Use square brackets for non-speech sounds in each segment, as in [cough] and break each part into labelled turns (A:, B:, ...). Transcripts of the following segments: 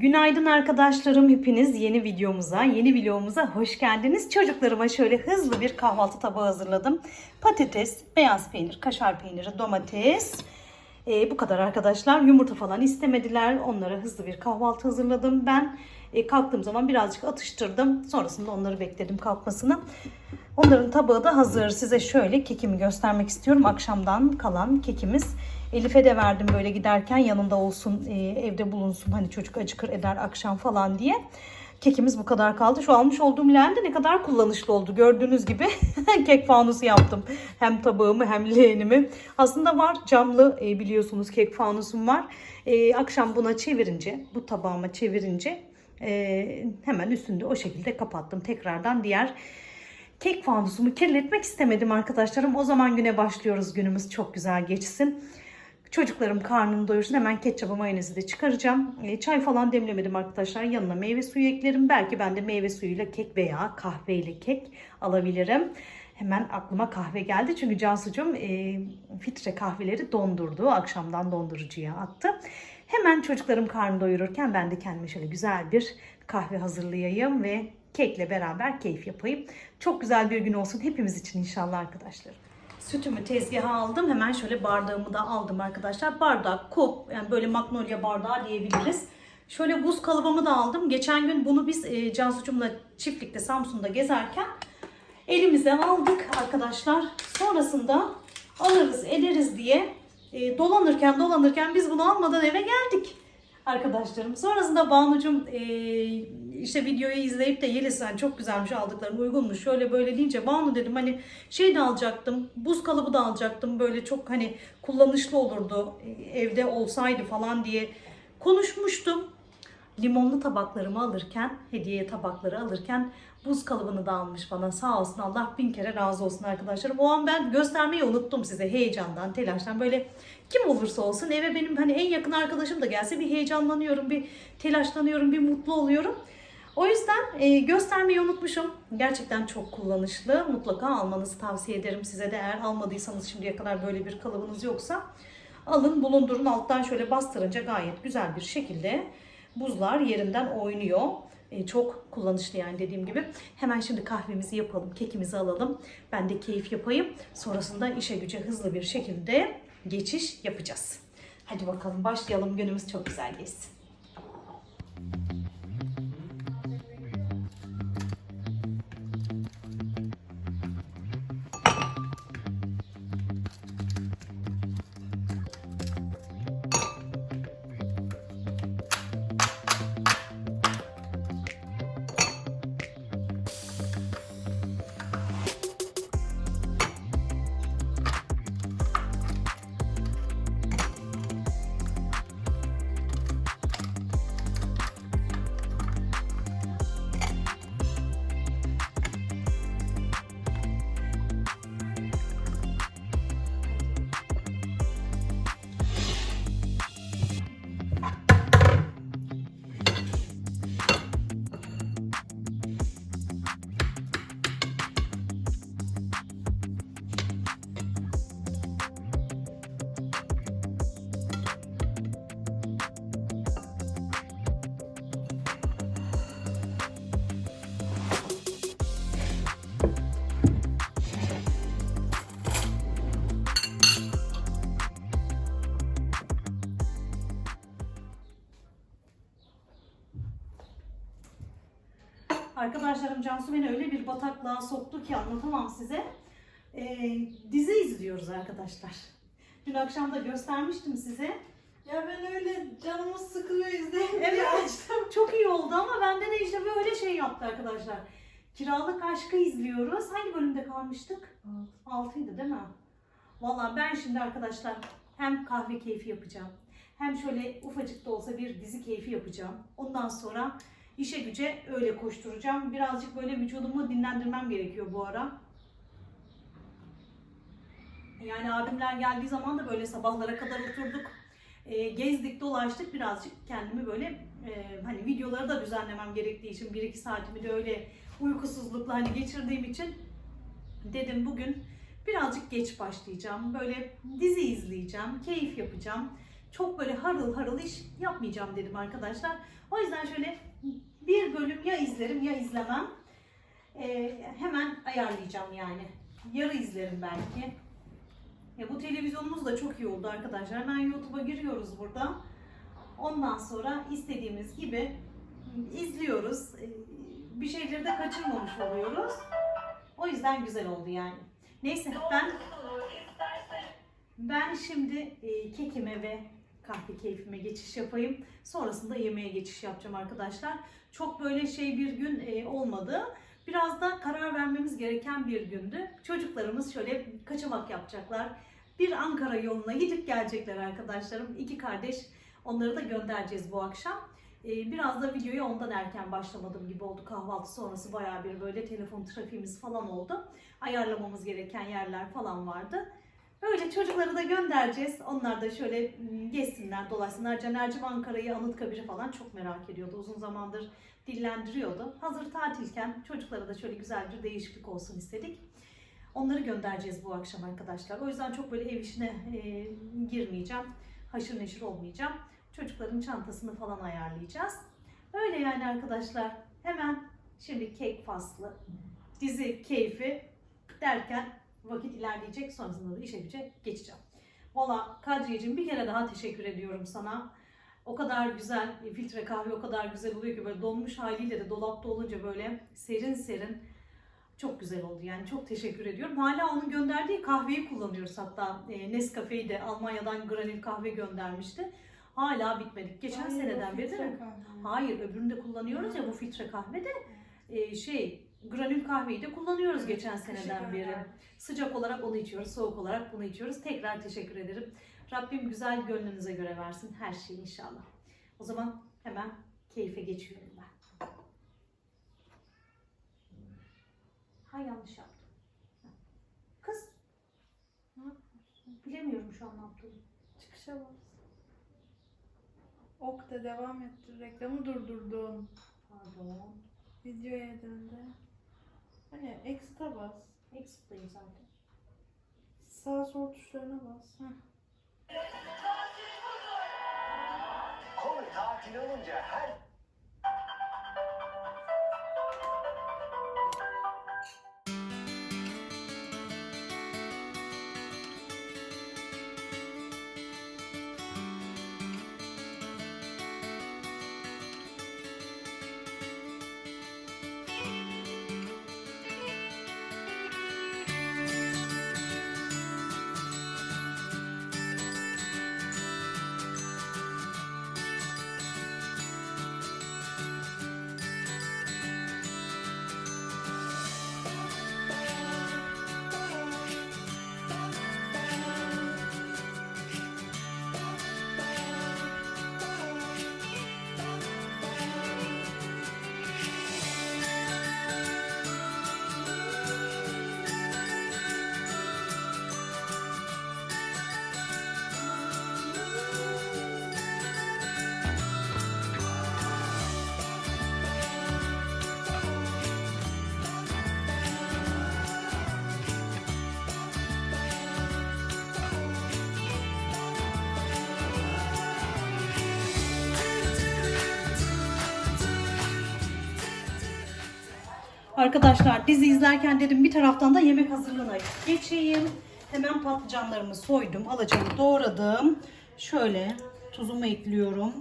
A: Günaydın arkadaşlarım hepiniz yeni videomuza, yeni videomuza hoş geldiniz. Çocuklarıma şöyle hızlı bir kahvaltı tabağı hazırladım. Patates, beyaz peynir, kaşar peyniri, domates. Ee, bu kadar arkadaşlar. Yumurta falan istemediler. Onlara hızlı bir kahvaltı hazırladım. Ben e, kalktığım zaman birazcık atıştırdım. Sonrasında onları bekledim kalkmasını. Onların tabağı da hazır. Size şöyle kekimi göstermek istiyorum. Akşamdan kalan kekimiz. Elif'e de verdim böyle giderken yanında olsun, e, evde bulunsun. Hani çocuk acıkır eder akşam falan diye. Kekimiz bu kadar kaldı. Şu almış olduğum leğen ne kadar kullanışlı oldu. Gördüğünüz gibi [laughs] kek fanusu yaptım. Hem tabağımı hem leğenimi. Aslında var camlı e, biliyorsunuz kek fanusum var. E, akşam buna çevirince, bu tabağıma çevirince e, hemen üstünde o şekilde kapattım. Tekrardan diğer kek fanusumu kirletmek istemedim arkadaşlarım. O zaman güne başlıyoruz. Günümüz çok güzel geçsin. Çocuklarım karnını doyursun. Hemen ketçabı mayonezi de çıkaracağım. E, çay falan demlemedim arkadaşlar. Yanına meyve suyu eklerim. Belki ben de meyve suyuyla kek veya kahveyle kek alabilirim. Hemen aklıma kahve geldi. Çünkü Cansucuğum e, filtre kahveleri dondurdu. Akşamdan dondurucuya attı. Hemen çocuklarım karnını doyururken ben de kendime şöyle güzel bir kahve hazırlayayım ve kekle beraber keyif yapayım. Çok güzel bir gün olsun hepimiz için inşallah arkadaşlar. Sütümü tezgaha aldım. Hemen şöyle bardağımı da aldım arkadaşlar. Bardak, kup, yani böyle magnolia bardağı diyebiliriz. Şöyle buz kalıbımı da aldım. Geçen gün bunu biz e, Cansu'cumla çiftlikte Samsun'da gezerken elimize aldık arkadaşlar. Sonrasında alırız ederiz diye e, dolanırken dolanırken biz bunu almadan eve geldik arkadaşlarım. Sonrasında Banu'cum e, işte videoyu izleyip de Yeliz sen çok güzelmiş aldıklarım uygunmuş şöyle böyle deyince Banu dedim hani şey de alacaktım buz kalıbı da alacaktım böyle çok hani kullanışlı olurdu e, evde olsaydı falan diye konuşmuştum. Limonlu tabaklarımı alırken, hediye tabakları alırken buz kalıbını da almış bana sağ olsun Allah bin kere razı olsun arkadaşlarım. O an ben göstermeyi unuttum size heyecandan, telaştan böyle kim olursa olsun eve benim hani en yakın arkadaşım da gelse bir heyecanlanıyorum, bir telaşlanıyorum, bir mutlu oluyorum. O yüzden e, göstermeyi unutmuşum. Gerçekten çok kullanışlı. Mutlaka almanızı tavsiye ederim size de eğer almadıysanız şimdiye kadar böyle bir kalıbınız yoksa alın bulundurun alttan şöyle bastırınca gayet güzel bir şekilde buzlar yerinden oynuyor. E, çok kullanışlı yani dediğim gibi. Hemen şimdi kahvemizi yapalım, kekimizi alalım. Ben de keyif yapayım. Sonrasında işe güce hızlı bir şekilde geçiş yapacağız. Hadi bakalım başlayalım. Günümüz çok güzel geçsin. Arkadaşlarım Cansu beni öyle bir bataklığa soktu ki anlatamam size. Ee, dizi izliyoruz arkadaşlar. Dün akşam da göstermiştim size.
B: Ya ben öyle canımız sıkılıyor izleyince
A: Evet.
B: açtım.
A: Çok iyi oldu ama bende de işte böyle şey yaptı arkadaşlar. Kiralık Aşk'ı izliyoruz. Hangi bölümde kalmıştık? Altıydı değil mi? Valla ben şimdi arkadaşlar hem kahve keyfi yapacağım. Hem şöyle ufacık da olsa bir dizi keyfi yapacağım. Ondan sonra işe güce öyle koşturacağım. Birazcık böyle vücudumu dinlendirmem gerekiyor bu ara. Yani abimler geldiği zaman da böyle sabahlara kadar oturduk. E, gezdik dolaştık birazcık kendimi böyle e, hani videoları da düzenlemem gerektiği için 1-2 saatimi de öyle uykusuzlukla hani geçirdiğim için dedim bugün birazcık geç başlayacağım. Böyle dizi izleyeceğim, keyif yapacağım. çok böyle harıl harıl iş yapmayacağım dedim arkadaşlar. O yüzden şöyle bir bölüm ya izlerim ya izlemem. Ee, hemen ayarlayacağım yani. Yarı izlerim belki. Ya bu televizyonumuz da çok iyi oldu arkadaşlar. Hemen YouTube'a giriyoruz burada. Ondan sonra istediğimiz gibi izliyoruz. Ee, Bir şeyleri de kaçırmamış oluyoruz. O yüzden güzel oldu yani. Neyse ben ben şimdi e, kekime ve kahve keyfime geçiş yapayım. Sonrasında yemeğe geçiş yapacağım arkadaşlar. Çok böyle şey bir gün e, olmadı. Biraz da karar vermemiz gereken bir gündü. Çocuklarımız şöyle kaçamak yapacaklar. Bir Ankara yoluna gidip gelecekler arkadaşlarım. İki kardeş. Onları da göndereceğiz bu akşam. Ee, Biraz da videoya ondan erken başlamadım gibi oldu. Kahvaltı sonrası bayağı bir böyle telefon trafiğimiz falan oldu. Ayarlamamız gereken yerler falan vardı. Böyle çocukları da göndereceğiz. Onlar da şöyle m, gezsinler, dolaşsınlar. Caner'cim Ankara'yı, Anıtkabir'i falan çok merak ediyordu. Uzun zamandır dillendiriyordu. Hazır tatilken çocuklara da şöyle güzel bir değişiklik olsun istedik. Onları göndereceğiz bu akşam arkadaşlar. O yüzden çok böyle ev işine e, girmeyeceğim. Haşır neşir olmayacağım. Çocukların çantasını falan ayarlayacağız. Öyle yani arkadaşlar. Hemen şimdi kek faslı, dizi keyfi derken vakit ilerleyecek. Sonrasında da işe güce geçeceğim. Valla Kadriyeciğim bir kere daha teşekkür ediyorum sana. O kadar güzel, filtre kahve o kadar güzel oluyor ki böyle donmuş haliyle de dolapta olunca böyle serin serin çok güzel oldu. Yani çok teşekkür ediyorum. Hala onun gönderdiği kahveyi kullanıyoruz hatta. E, Nescafe'yi de Almanya'dan granül kahve göndermişti. Hala bitmedik. Geçen
B: Hayır,
A: seneden beri
B: kahve.
A: Hayır öbürünü de kullanıyoruz ya bu filtre kahve de e, şey granül kahveyi de kullanıyoruz geçen seneden beri. Sıcak olarak onu içiyoruz, soğuk olarak bunu içiyoruz. Tekrar teşekkür ederim. Rabbim güzel gönlünüze göre versin her şeyi inşallah. O zaman hemen keyfe geçiyorum ben. Ha yanlış yaptım. Kız. Ne yapıyorsun? Bilemiyorum şu an ne yaptığımı.
B: Çıkışa bas. Ok da devam ettir. Reklamı durdurdun.
A: Pardon.
B: Videoya döndü. Hani exit'a bas.
A: Exit'tayım zaten.
B: Sağ sol tuşlarına bas. Heh.
C: Konu tatil olunca her
A: Arkadaşlar dizi izlerken dedim bir taraftan da yemek hazırlığına geçeyim. Hemen patlıcanlarımı soydum. Alacağımı doğradım. Şöyle tuzumu ekliyorum.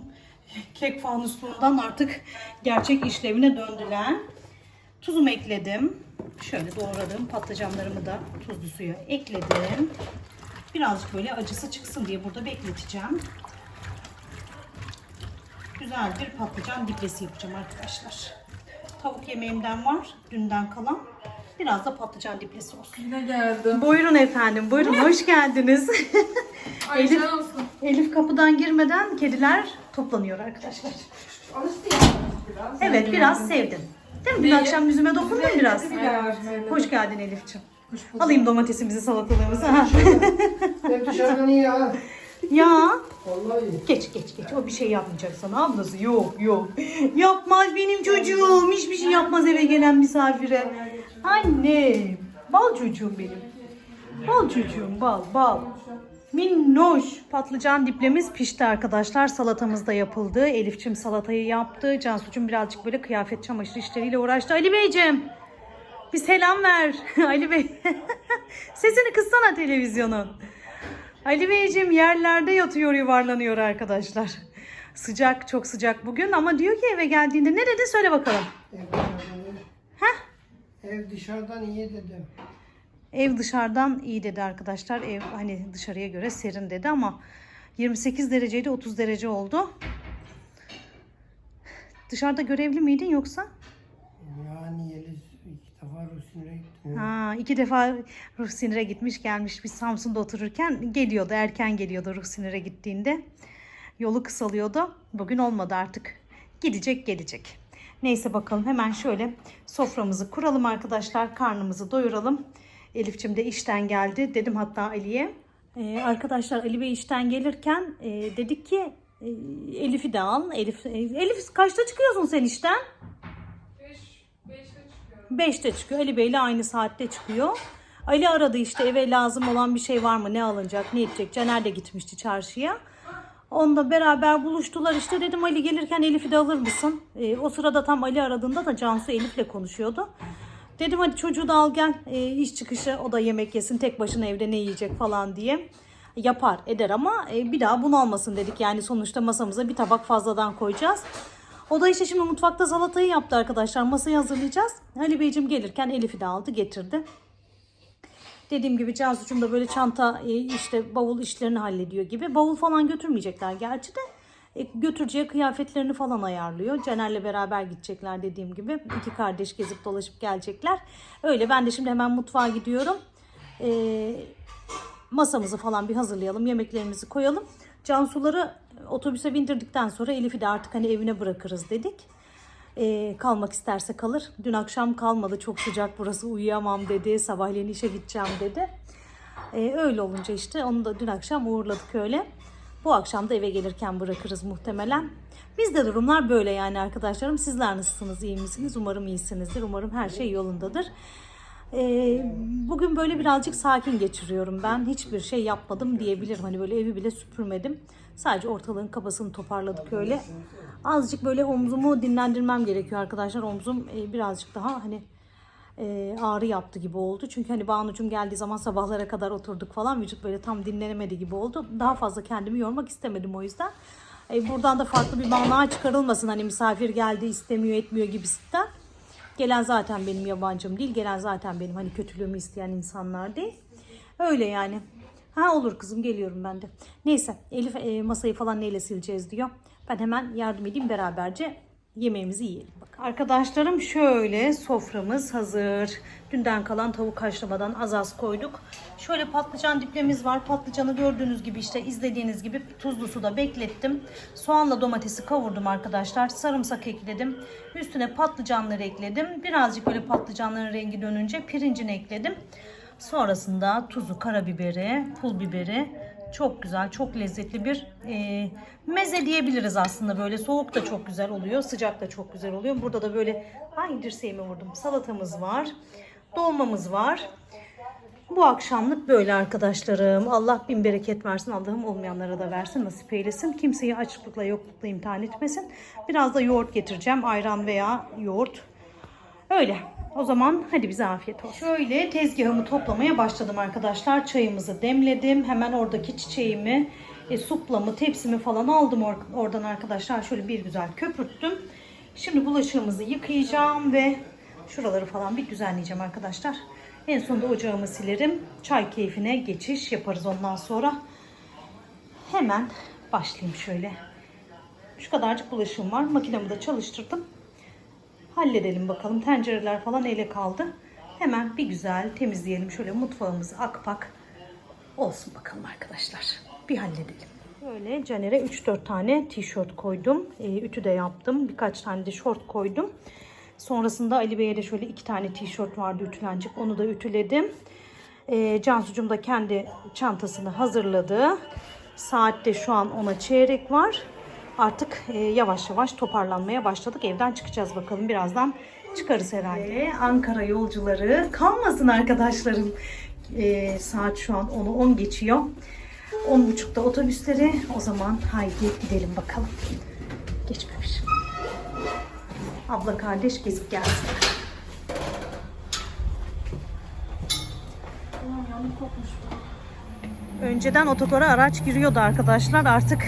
A: Kek fanusluğundan artık gerçek işlevine döndüler. Tuzumu ekledim. Şöyle doğradığım patlıcanlarımı da tuzlu suya ekledim. Birazcık böyle acısı çıksın diye burada bekleteceğim. Güzel bir patlıcan diplesi yapacağım arkadaşlar. Tavuk yemeğimden var. Dünden kalan. Biraz da patlıcan diplesi olsun.
B: Yine geldim.
A: Buyurun efendim. Buyurun hoş geldiniz. [laughs]
B: Ay
A: Elif-
B: can olsun.
A: Elif kapıdan girmeden kediler toplanıyor arkadaşlar.
B: Alıştı ya biraz.
A: Evet biraz sevdim. Değil mi? Dün akşam yüzüme dokundun biraz. Hoş geldin Elif'ciğim. Alayım domatesimizi, salatalığımızı. Ha. [laughs]
D: Hep dışarıdan iyi ya.
A: Ya
D: Vallahi
A: geç geç geç. O bir şey yapmayacak sana ablası. Yok yok. Yapmaz benim çocuğum. Hiçbir şey yapmaz eve gelen misafire. Anne. Bal çocuğum benim. Bal çocuğum bal bal. Minnoş patlıcan diplemiz pişti arkadaşlar. Salatamız da yapıldı. Elifçim salatayı yaptı. Cansu'cum birazcık böyle kıyafet çamaşır işleriyle uğraştı. Ali Beyciğim bir selam ver. [laughs] Ali Bey [laughs] sesini kıssana televizyonun. Ali Beyciğim yerlerde yatıyor yuvarlanıyor arkadaşlar. Sıcak çok sıcak bugün ama diyor ki eve geldiğinde ne dedi söyle bakalım.
D: Ev dışarıdan, ev dışarıdan iyi dedim.
A: Ev dışarıdan iyi dedi arkadaşlar. Ev hani dışarıya göre serin dedi ama 28 dereceydi 30 derece oldu. Dışarıda görevli miydin yoksa?
D: Yani Yeliz iki defa gittim.
A: Ha, iki defa ruh sinire gitmiş gelmiş. Biz Samsun'da otururken geliyordu. Erken geliyordu ruh sinire gittiğinde. Yolu kısalıyordu. Bugün olmadı artık. Gidecek gelecek. Neyse bakalım hemen şöyle soframızı kuralım arkadaşlar. Karnımızı doyuralım. Elifçim de işten geldi. Dedim hatta Ali'ye. Ee, arkadaşlar Ali Bey işten gelirken e, dedik ki e, Elif'i de al. Elif, e, Elif kaçta çıkıyorsun sen işten? 5'te çıkıyor. Ali Bey'le aynı saatte çıkıyor. Ali aradı işte eve lazım olan bir şey var mı? Ne alınacak? Ne edecek? Caner de gitmişti çarşıya. Onunla beraber buluştular işte. Dedim Ali gelirken Elif'i de alır mısın? Ee, o sırada tam Ali aradığında da Cansu Elif'le konuşuyordu. Dedim hadi çocuğu da al gel. Ee, iş çıkışı o da yemek yesin. Tek başına evde ne yiyecek falan diye. Yapar eder ama e, bir daha bunu almasın dedik. Yani sonuçta masamıza bir tabak fazladan koyacağız. O da işte şimdi mutfakta salatayı yaptı arkadaşlar. Masayı hazırlayacağız. Ali Beyciğim gelirken Elif'i de aldı getirdi. Dediğim gibi Cansu'cum da böyle çanta e, işte bavul işlerini hallediyor gibi. Bavul falan götürmeyecekler gerçi de. E, götüreceği kıyafetlerini falan ayarlıyor. Caner'le beraber gidecekler dediğim gibi. İki kardeş gezip dolaşıp gelecekler. Öyle ben de şimdi hemen mutfağa gidiyorum. E, masamızı falan bir hazırlayalım. Yemeklerimizi koyalım. Cansuları otobüse bindirdikten sonra Elif'i de artık hani evine bırakırız dedik. Ee, kalmak isterse kalır. Dün akşam kalmadı. Çok sıcak burası uyuyamam dedi. Sabahleyin işe gideceğim dedi. Ee, öyle olunca işte onu da dün akşam uğurladık öyle. Bu akşam da eve gelirken bırakırız muhtemelen. Bizde durumlar böyle yani arkadaşlarım. Sizler nasılsınız? iyi misiniz? Umarım iyisinizdir. Umarım her şey yolundadır. Ee, bugün böyle birazcık sakin geçiriyorum ben. Hiçbir şey yapmadım diyebilirim. Hani böyle evi bile süpürmedim. Sadece ortalığın kabasını toparladık öyle. Azıcık böyle omzumu dinlendirmem gerekiyor arkadaşlar. Omzum e, birazcık daha hani e, ağrı yaptı gibi oldu. Çünkü hani Banu'cum geldiği zaman sabahlara kadar oturduk falan. Vücut böyle tam dinlenemedi gibi oldu. Daha fazla kendimi yormak istemedim o yüzden. E, buradan da farklı bir mana çıkarılmasın. Hani misafir geldi istemiyor etmiyor gibisinden. Gelen zaten benim yabancım değil. Gelen zaten benim hani kötülüğümü isteyen insanlar değil. Öyle yani. Ha olur kızım geliyorum ben de. Neyse Elif e, masayı falan neyle sileceğiz diyor. Ben hemen yardım edeyim beraberce yemeğimizi yiyelim. Bak. Arkadaşlarım şöyle soframız hazır. Dünden kalan tavuk haşlamadan az az koyduk. Şöyle patlıcan diplemiz var. Patlıcanı gördüğünüz gibi işte izlediğiniz gibi tuzlu suda beklettim. Soğanla domatesi kavurdum arkadaşlar. Sarımsak ekledim. Üstüne patlıcanları ekledim. Birazcık böyle patlıcanların rengi dönünce pirincini ekledim. Sonrasında tuzu, karabiberi, pul biberi çok güzel, çok lezzetli bir e, meze diyebiliriz aslında. Böyle soğuk da çok güzel oluyor, sıcak da çok güzel oluyor. Burada da böyle hangi dirseğime vurdum? Salatamız var, dolmamız var. Bu akşamlık böyle arkadaşlarım. Allah bin bereket versin. Allah'ım olmayanlara da versin, nasip eylesin. Kimseyi açlıkla yoklukla imtihan etmesin. Biraz da yoğurt getireceğim. Ayran veya yoğurt. Öyle. O zaman hadi bize afiyet olsun. Şöyle tezgahımı toplamaya başladım arkadaşlar. Çayımızı demledim. Hemen oradaki çiçeğimi, e, suplamı, tepsimi falan aldım or- oradan arkadaşlar. Şöyle bir güzel köpürttüm. Şimdi bulaşığımızı yıkayacağım ve şuraları falan bir düzenleyeceğim arkadaşlar. En sonunda ocağımı silerim. Çay keyfine geçiş yaparız ondan sonra. Hemen başlayayım şöyle. Şu kadarcık bulaşığım var. Makinemi de çalıştırdım. Halledelim bakalım. Tencereler falan ele kaldı. Hemen bir güzel temizleyelim. Şöyle mutfağımız akpak olsun bakalım arkadaşlar. Bir halledelim. Böyle Caner'e 3-4 tane tişört koydum. E, ütü de yaptım. Birkaç tane de şort koydum. Sonrasında Ali Bey'e de şöyle iki tane tişört vardı ütülenecek. Onu da ütüledim. E, Cansu'cum da kendi çantasını hazırladı. Saatte şu an ona çeyrek var. Artık e, yavaş yavaş toparlanmaya başladık. Evden çıkacağız bakalım. Birazdan çıkarız herhalde. Ankara yolcuları kalmasın arkadaşlarım. E, saat şu an 10'u 10 geçiyor. 10.30'da otobüsleri. O zaman haydi gidelim bakalım. Geç bebiş. Abla kardeş gezip gelsinler. Önceden otogara araç giriyordu arkadaşlar. Artık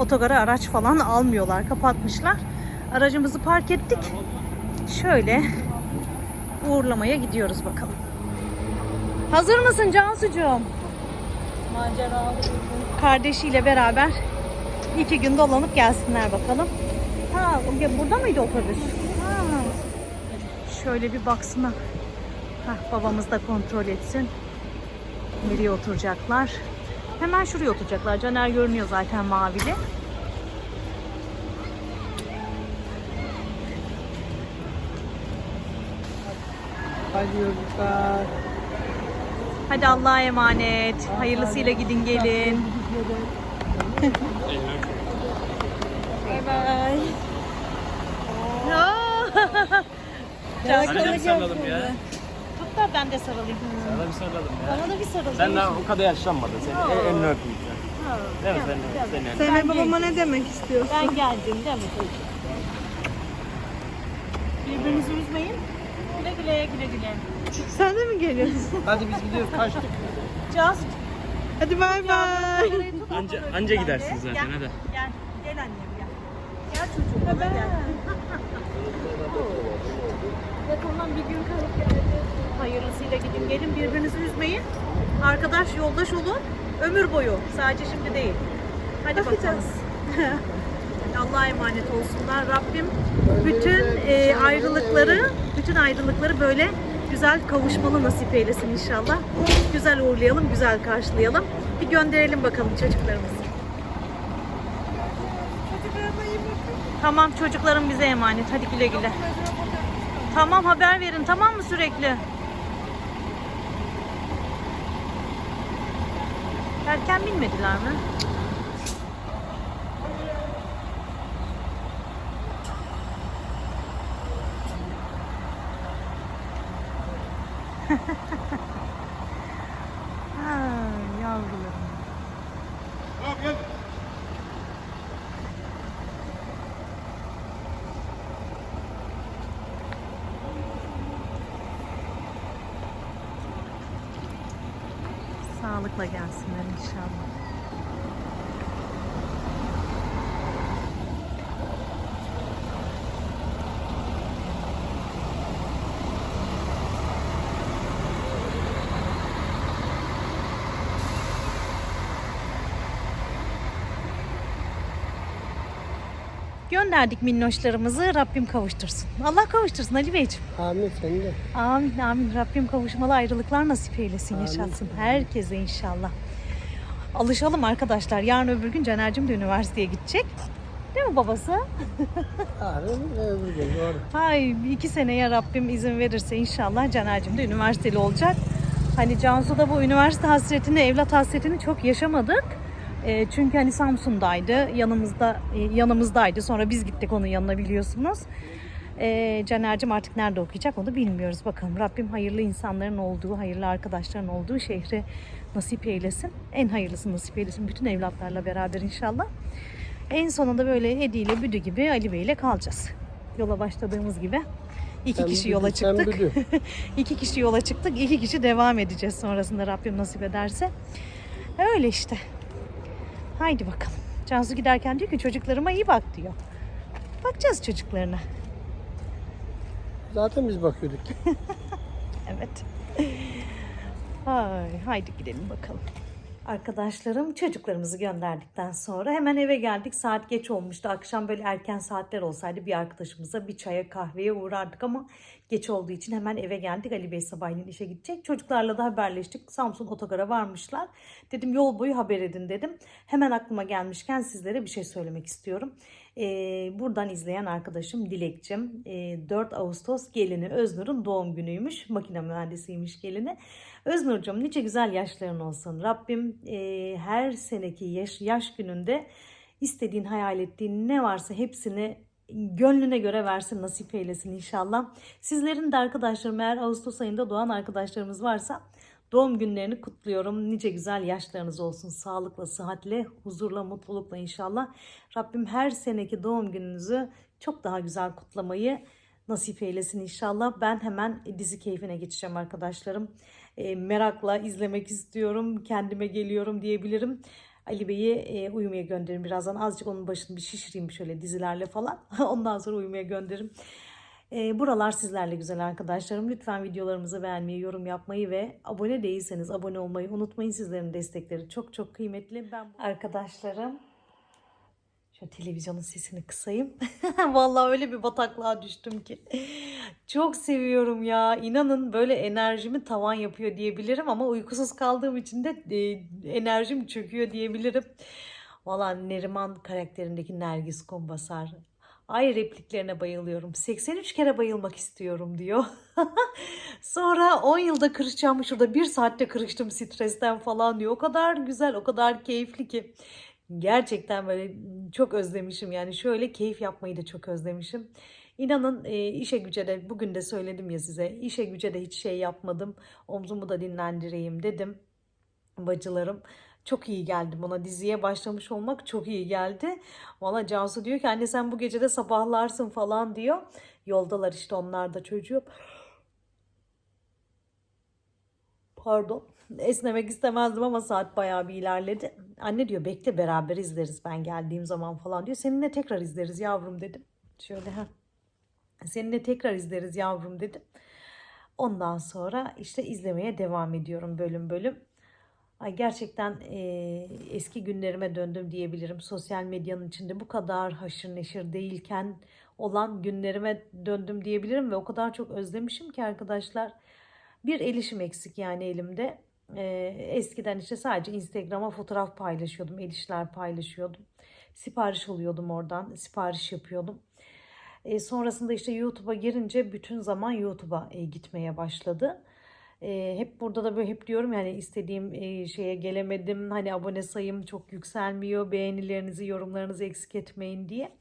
A: otogara araç falan almıyorlar. Kapatmışlar. Aracımızı park ettik. Şöyle uğurlamaya gidiyoruz bakalım. Hazır mısın Cansucuğum? Maceralı. Kardeşiyle beraber iki gün dolanıp gelsinler bakalım. Ha, burada mıydı otobüs? Ha. Şöyle bir baksına. Hah, babamız da kontrol etsin. Nereye oturacaklar? Hemen şuraya oturacaklar. Caner görünüyor zaten mavili.
D: Hadi yolculuklar.
A: Hadi Allah'a emanet. Hayırlısıyla gidin gelin. Bay bay.
E: Hadi [laughs] bir sarılalım ya.
A: Tut da ben de sarılayım.
E: Sana bir sarılalım ya.
A: Bana da bir sarıl.
E: Sen daha o kadar yaşlanmadın. Seni elini öpeyim sen. Değil mi? Sen, sen,
B: Zeynep babama ne demek istiyorsun?
A: Ben geldim değil mi çocuğum? Birbirinizi üzmeyin. Güle güle güle güle.
B: Sen de mi geliyorsun? [laughs]
D: Hadi biz gidiyoruz kaçtık.
A: Just
B: Hadi bay bay.
E: Anca, anca gidersin zaten
A: Gel.
E: hadi.
A: Gel. Gel annem gel. Gel çocuğum. Gel. [laughs] Yakından bir gün kalıp geldi. Hayırlısıyla gidin gelin birbirinizi üzmeyin. Arkadaş yoldaş olun. Ömür boyu. Sadece şimdi değil. Hadi bakalım. [laughs] Allah'a emanet olsunlar. Rabbim bütün e, ayrılıkları, bütün ayrılıkları böyle güzel kavuşmalı nasip eylesin inşallah. Güzel uğurlayalım, güzel karşılayalım. Bir gönderelim bakalım çocuklarımızı. Tamam çocuklarım bize emanet. Hadi güle güle. Tamam haber verin tamam mı sürekli? Erken binmediler mi? Sağlıkla gelsinler inşallah. Gönderdik minnoşlarımızı. Rabbim kavuştursun. Allah kavuştursun Ali Beyciğim.
D: Amin sen de.
A: Amin amin. Rabbim kavuşmalı ayrılıklar nasip eylesin,
D: Amin.
A: yaşatsın. Herkese inşallah. Alışalım arkadaşlar. Yarın öbür gün Caner'cim de üniversiteye gidecek. Değil mi babası? [laughs]
D: Yarın öbür gün doğru.
A: Hay iki seneye Rabbim izin verirse inşallah Caner'cim de üniversiteli olacak. Hani Cansu da bu üniversite hasretini, evlat hasretini çok yaşamadık. E, çünkü hani Samsun'daydı, yanımızda e, yanımızdaydı. Sonra biz gittik onun yanına biliyorsunuz. E, Caner'cim artık nerede okuyacak onu bilmiyoruz. Bakalım Rabbim hayırlı insanların olduğu, hayırlı arkadaşların olduğu şehri nasip eylesin. En hayırlısı nasip eylesin. Bütün evlatlarla beraber inşallah. En sonunda böyle Edi ile Büdü gibi Ali Bey ile kalacağız. Yola başladığımız gibi. iki
D: Sen
A: kişi
D: büdü,
A: yola çıktık. [laughs] iki kişi yola çıktık. iki kişi devam edeceğiz sonrasında Rabbim nasip ederse. Öyle işte. Haydi bakalım. Cansu giderken diyor ki çocuklarıma iyi bak diyor. Bakacağız çocuklarına.
D: Zaten biz bakıyorduk. [laughs]
A: Evet. Ay, haydi gidelim bakalım. Arkadaşlarım çocuklarımızı gönderdikten sonra hemen eve geldik. Saat geç olmuştu. Akşam böyle erken saatler olsaydı bir arkadaşımıza bir çaya kahveye uğrardık ama geç olduğu için hemen eve geldik. Ali Bey sabahleyin işe gidecek. Çocuklarla da haberleştik. Samsun otogara varmışlar. Dedim yol boyu haber edin dedim. Hemen aklıma gelmişken sizlere bir şey söylemek istiyorum. Ee, buradan izleyen arkadaşım Dilekçim. Ee, 4 Ağustos gelini Öznur'un doğum günüymüş. Makine mühendisiymiş gelini. Öznur'cum nice güzel yaşların olsun. Rabbim e, her seneki yaş, yaş gününde istediğin, hayal ettiğin ne varsa hepsini gönlüne göre versin, nasip eylesin inşallah. Sizlerin de arkadaşlarım eğer Ağustos ayında doğan arkadaşlarımız varsa Doğum günlerini kutluyorum. Nice güzel yaşlarınız olsun. Sağlıkla, sıhhatle, huzurla, mutlulukla inşallah. Rabbim her seneki doğum gününüzü çok daha güzel kutlamayı nasip eylesin inşallah. Ben hemen dizi keyfine geçeceğim arkadaşlarım. E, merakla izlemek istiyorum. Kendime geliyorum diyebilirim. Ali Bey'i e, uyumaya gönderirim birazdan. Azıcık onun başını bir şişireyim şöyle dizilerle falan. [laughs] Ondan sonra uyumaya gönderirim. E, buralar sizlerle güzel arkadaşlarım. Lütfen videolarımızı beğenmeyi, yorum yapmayı ve abone değilseniz abone olmayı unutmayın. Sizlerin destekleri çok çok kıymetli. Ben arkadaşlarım şu televizyonun sesini kısayım. [laughs] Vallahi öyle bir bataklığa düştüm ki. Çok seviyorum ya. İnanın böyle enerjimi tavan yapıyor diyebilirim ama uykusuz kaldığım için de e, enerjim çöküyor diyebilirim. Vallahi Neriman karakterindeki Nergis Kumbasar. Ay repliklerine bayılıyorum. 83 kere bayılmak istiyorum diyor. [laughs] Sonra 10 yılda kırışacağım şurada bir saatte kırıştım stresten falan diyor. O kadar güzel, o kadar keyifli ki. Gerçekten böyle çok özlemişim yani şöyle keyif yapmayı da çok özlemişim. İnanın e, işe güce de bugün de söyledim ya size işe güce de hiç şey yapmadım. Omzumu da dinlendireyim dedim. Bacılarım çok iyi geldi bana diziye başlamış olmak çok iyi geldi. Valla Cansu diyor ki anne sen bu gece de sabahlarsın falan diyor. Yoldalar işte onlar da çocuğum. Pardon. Esnemek istemezdim ama saat bayağı bir ilerledi. Anne diyor bekle beraber izleriz ben geldiğim zaman falan diyor. Seninle tekrar izleriz yavrum dedim. Şöyle ha. Seninle tekrar izleriz yavrum dedim. Ondan sonra işte izlemeye devam ediyorum bölüm bölüm. Ay gerçekten e, eski günlerime döndüm diyebilirim. Sosyal medyanın içinde bu kadar haşır neşir değilken olan günlerime döndüm diyebilirim ve o kadar çok özlemişim ki arkadaşlar. Bir elişim eksik yani elimde. E, eskiden işte sadece Instagram'a fotoğraf paylaşıyordum, el işler paylaşıyordum. Sipariş alıyordum oradan, sipariş yapıyordum. E, sonrasında işte YouTube'a girince bütün zaman YouTube'a e, gitmeye başladı. E, hep burada da böyle hep diyorum yani istediğim e, şeye gelemedim. Hani abone sayım çok yükselmiyor. Beğenilerinizi, yorumlarınızı eksik etmeyin diye.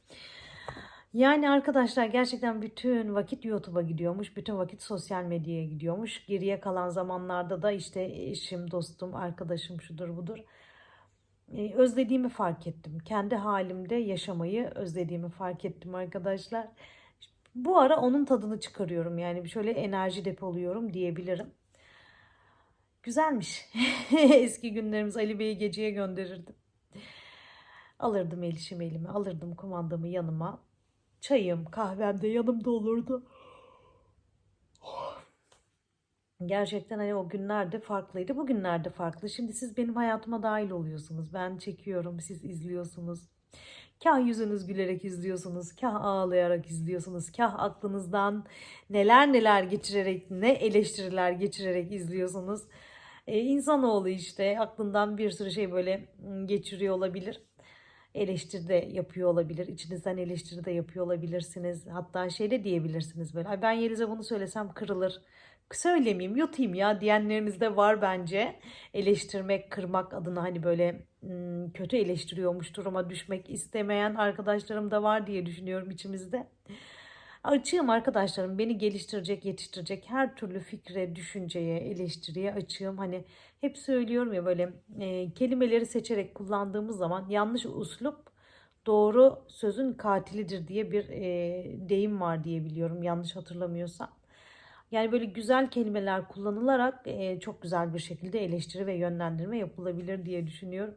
A: Yani arkadaşlar gerçekten bütün vakit YouTube'a gidiyormuş. Bütün vakit sosyal medyaya gidiyormuş. Geriye kalan zamanlarda da işte eşim, dostum, arkadaşım şudur budur. E, özlediğimi fark ettim. Kendi halimde yaşamayı özlediğimi fark ettim arkadaşlar. Bu ara onun tadını çıkarıyorum. Yani şöyle enerji depoluyorum diyebilirim. Güzelmiş. [laughs] Eski günlerimiz Ali Bey'i geceye gönderirdim. Alırdım elişim elime, alırdım kumandamı yanıma. Çayım, kahvem de yanımda olurdu. Gerçekten hani o günlerde farklıydı. Bugünlerde farklı. Şimdi siz benim hayatıma dahil oluyorsunuz. Ben çekiyorum, siz izliyorsunuz. Kah yüzünüz gülerek izliyorsunuz, kah ağlayarak izliyorsunuz, kah aklınızdan neler neler geçirerek, ne eleştiriler geçirerek izliyorsunuz. Ee, insanoğlu işte aklından bir sürü şey böyle geçiriyor olabilir. Eleştiri de yapıyor olabilir. İçinizden eleştiri de yapıyor olabilirsiniz. Hatta şey de diyebilirsiniz böyle. Ay ben Yeliz'e bunu söylesem kırılır söylemeyeyim yutayım ya diyenleriniz de var bence. Eleştirmek, kırmak adına hani böyle kötü eleştiriyormuş duruma düşmek istemeyen arkadaşlarım da var diye düşünüyorum içimizde. Açığım arkadaşlarım beni geliştirecek, yetiştirecek her türlü fikre, düşünceye, eleştiriye açığım. Hani hep söylüyorum ya böyle e, kelimeleri seçerek kullandığımız zaman yanlış uslup doğru sözün katilidir diye bir e, deyim var diye biliyorum yanlış hatırlamıyorsam. Yani böyle güzel kelimeler kullanılarak e, çok güzel bir şekilde eleştiri ve yönlendirme yapılabilir diye düşünüyorum.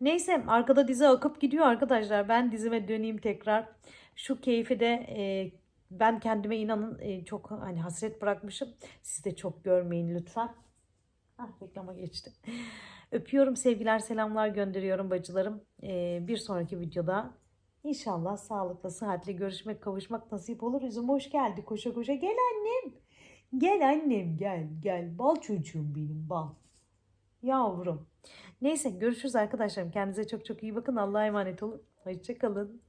A: Neyse arkada dizi akıp gidiyor arkadaşlar. Ben dizime döneyim tekrar. Şu keyfi de e, ben kendime inanın e, çok hani hasret bırakmışım. Siz de çok görmeyin lütfen. Ah reklama geçti. Öpüyorum sevgiler selamlar gönderiyorum bacılarım. E, bir sonraki videoda İnşallah sağlıkla, sıhhatle görüşmek, kavuşmak nasip olur. Üzüm hoş geldi. Koşa koşa gel annem. Gel annem gel gel. Bal çocuğum benim bal. Yavrum. Neyse görüşürüz arkadaşlarım. Kendinize çok çok iyi bakın. Allah'a emanet olun. Hoşçakalın.